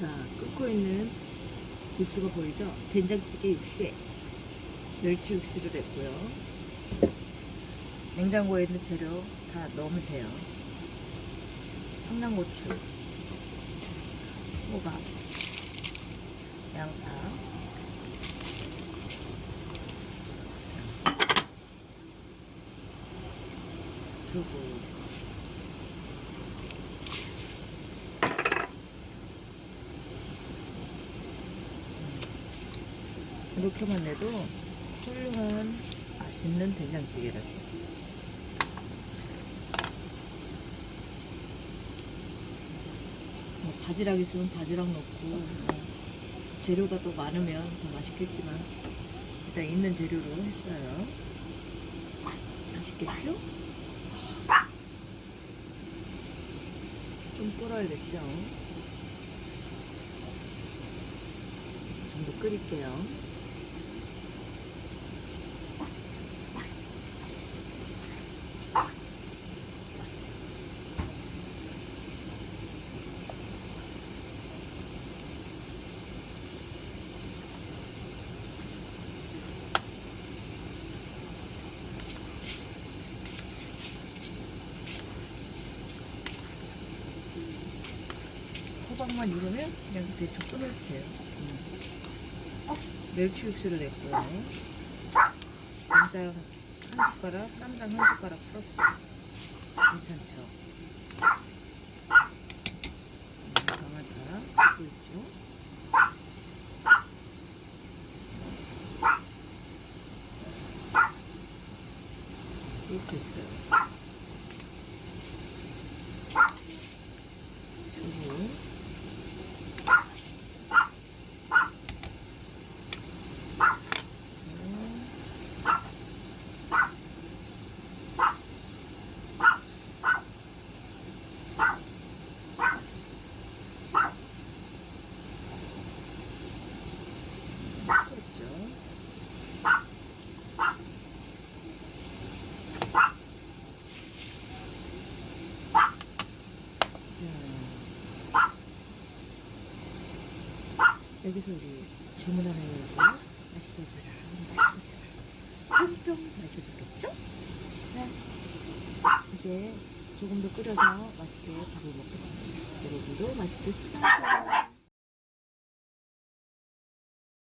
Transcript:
자, 끓고 있는 육수가 보이죠? 된장찌개 육수에 멸치 육수를 냈고요. 냉장고에 있는 재료 다 넣으면 돼요. 청양고추, 호박, 양파, 두부, 이렇게만 내도 훌륭한 맛있는 된장찌개를 뭐 바지락 있으면 바지락 넣고 뭐 재료가 더 많으면 더 맛있겠지만 일단 있는 재료로 했어요 맛있겠죠? 좀 끓어야겠죠? 좀 더 끓일게요 호박만 익으면 그냥 대충 끓여도 돼요. 음. 멸치 육수를 냈고요. 간장 한 숟가락, 쌈장 한 숟가락 풀었어요. 괜찮죠? 음, 강아지가 짖고 있죠? 이렇게 있어요. 두부 그렇죠. 자, 여기서 우리 주문하는 거고 맛있어지라 맛있어지라 뿅뿅 맛있어졌겠죠? 네. 이제 조금 더 끓여서 맛있게 밥을 먹겠습니다. 여러분도 맛있게 식사하세요.